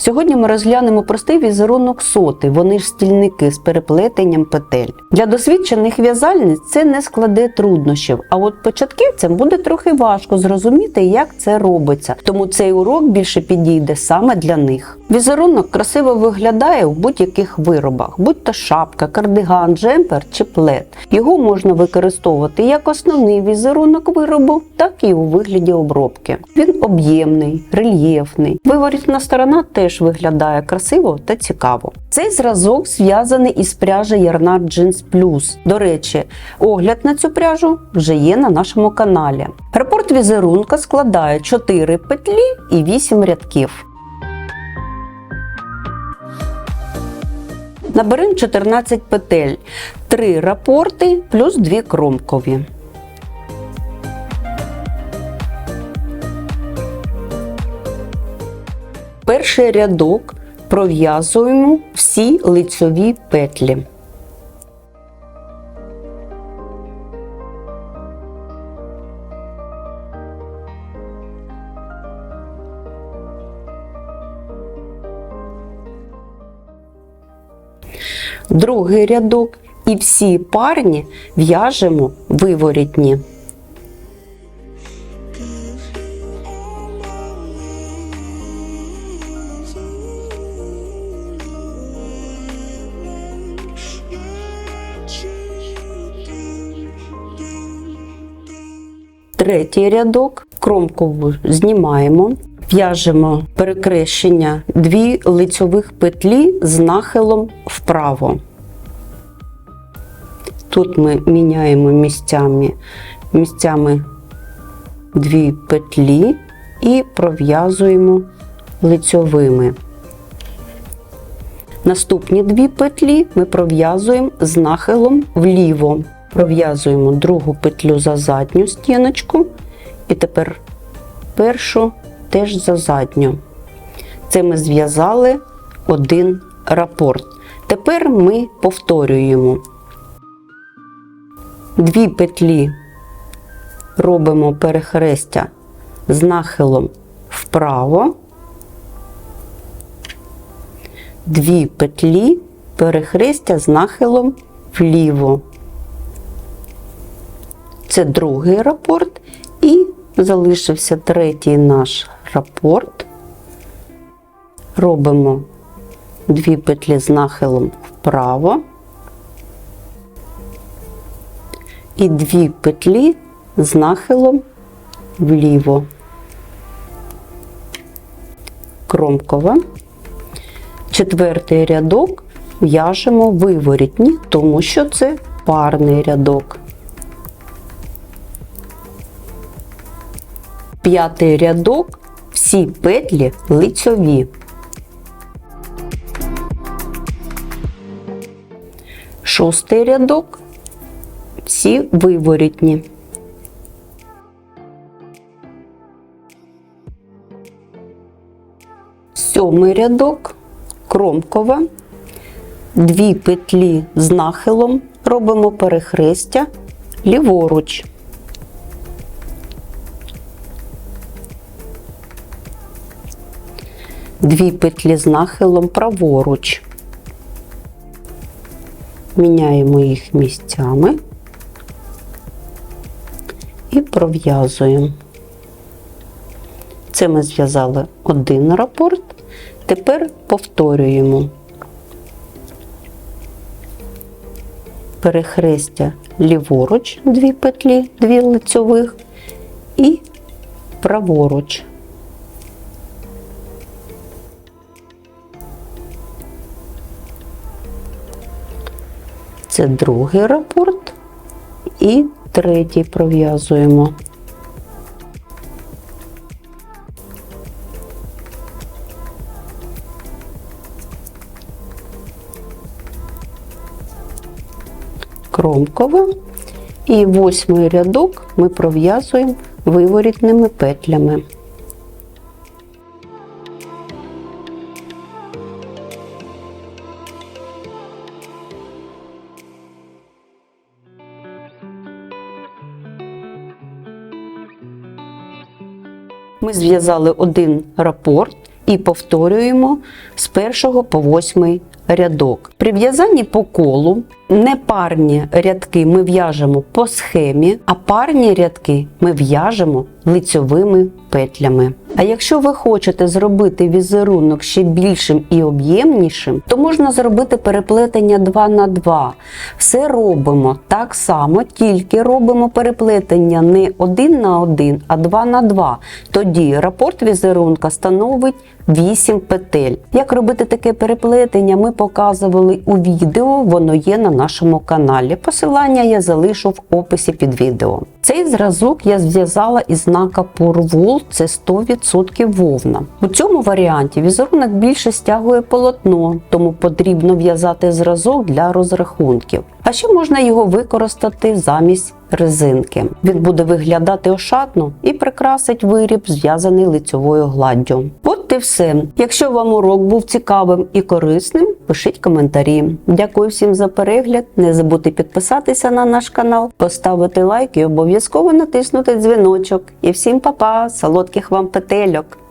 Сьогодні ми розглянемо простий візерунок соти. Вони ж стільники з переплетенням петель. Для досвідчених в'язальниць це не складе труднощів, а от початківцям буде трохи важко зрозуміти, як це робиться. Тому цей урок більше підійде саме для них. Візерунок красиво виглядає в будь-яких виробах, будь то шапка, кардиган, джемпер чи плед. Його можна використовувати як основний візерунок виробу, так і у вигляді обробки. Він об'ємний, рельєфний. Виворітна сторона теж виглядає красиво та цікаво. Цей зразок зв'язаний із пряжі Ярнар Jeans Plus. До речі, огляд на цю пряжу вже є на нашому каналі. Репорт візерунка складає 4 петлі і 8 рядків. Наберемо 14 петель, 3 рапорти плюс 2 кромкові. Перший рядок пров'язуємо всі лицьові петлі. Другий рядок і всі парні в'яжемо виворітні. Третій рядок кромкову знімаємо, в'яжемо перекрещення дві лицьових петлі з нахилом вправо. Тут ми міняємо місцями, місцями дві петлі і пров'язуємо лицьовими. Наступні дві петлі ми пров'язуємо з нахилом вліво. Пров'язуємо другу петлю за задню стіночку і тепер першу теж за задню. Це ми зв'язали один рапорт. Тепер ми повторюємо. Дві петлі робимо перехрестя з нахилом вправо, дві петлі перехрестя з нахилом вліво. Це другий рапорт, і залишився третій наш рапорт. Робимо дві петлі з нахилом вправо і дві петлі з нахилом вліво. Кромкова. Четвертий рядок в'яжемо виворітні, тому що це парний рядок. П'ятий рядок всі петлі лицьові. Шостий рядок всі виворітні. Сьомий рядок кромкова, дві петлі з нахилом робимо перехрестя ліворуч. Дві петлі з нахилом праворуч. Міняємо їх місцями і пров'язуємо. Це ми зв'язали один рапорт, тепер повторюємо перехрестя ліворуч, дві петлі, дві лицьових і праворуч. Це другий рапорт і третій пров'язуємо. Кромкова. І восьмий рядок ми пров'язуємо виворітними петлями. Ми зв'язали один рапорт і повторюємо з першого по восьмий рядок. При в'язанні по колу непарні рядки ми в'яжемо по схемі, а парні рядки ми в'яжемо лицьовими петлями. А якщо ви хочете зробити візерунок ще більшим і об'ємнішим, то можна зробити переплетення 2 на 2. Все робимо так само, тільки робимо переплетення не 1 на 1, а 2 на 2. Тоді рапорт візерунка становить 8 петель. Як робити таке переплетення, ми показували у відео, воно є на нашому каналі. Посилання я залишу в описі під відео. Цей зразок я зв'язала із знака Purwool, це 100% вовна. У цьому варіанті візерунок більше стягує полотно, тому потрібно в'язати зразок для розрахунків. А ще можна його використати замість резинки. Він буде виглядати ошатно і прикрасить виріб, зв'язаний лицьовою гладдю. От і все. Якщо вам урок був цікавим і корисним, пишіть коментарі. Дякую всім за перегляд. Не забудьте підписатися на наш канал, поставити лайк і обов'язково натиснути дзвіночок. І всім па-па, солодких вам петельок!